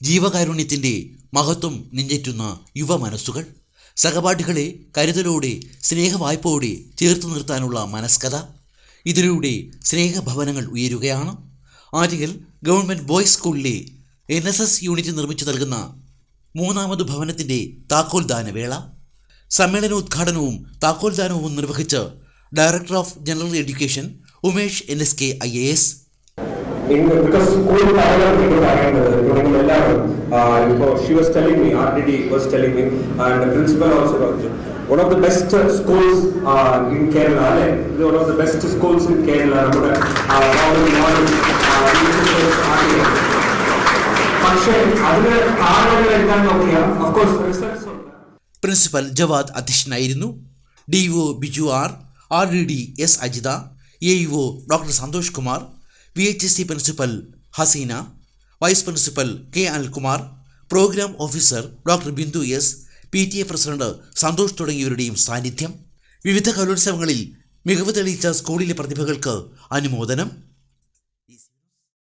ജീവകാരുണ്യത്തിന്റെ മഹത്വം നെഞ്ചേറ്റുന്ന യുവ മനസ്സുകൾ സഹപാഠികളെ കരുതലോടെ സ്നേഹവായ്പോടെ ചേർത്ത് നിർത്താനുള്ള മനസ്കത ഇതിലൂടെ സ്നേഹഭവനങ്ങൾ ഉയരുകയാണ്. ആറ്റിങ്ങൽ ഗവൺമെന്റ് ബോയ്സ് സ്കൂളിലെ എൻ എസ് എസ് യൂണിറ്റ് നിർമ്മിച്ചു നൽകുന്ന മൂന്നാമത് ഭവനത്തിന്റെ താക്കോൽദാനവേള സമ്മേളനോദ്ഘാടനവും താക്കോൽദാനവും നിർവഹിച്ച് director of general education Umesh N S K I A S. in because school paragraph പറയുന്നത് തുടങ്ങി എല്ലാവരും ഇപ്പോൾ she was telling me R D D was telling me and principal also പറഞ്ഞു one of the best schools in Kerala അല്ലെ ഇത് one of the best schools in Kerala നമ്മുടെ പക്ഷേ അതിന് കാരണങ്ങൾ എന്താണെന്ന് നോക്കിയാൽ അഫ്കോഴ്സ് റിസൾട്ട്സ് ഉണ്ട് പ്രിൻസിപ്പൽ ജവാദ് അധ്യക്ഷനായിരുന്നു D O Biju R R D D S Ajitha A O doctor Santhosh Kumar V H S C principal Haseena vice principal K Anilkumar programme officer doctor Bindu S P T A president Santhosh തുടങ്ങിയവരുടെയും സാന്നിധ്യം. വിവിധ കലോത്സവങ്ങളിൽ മികവ് തെളിയിച്ച സ്കൂളിലെ പ്രതിഭകൾക്ക് അനുമോദനം.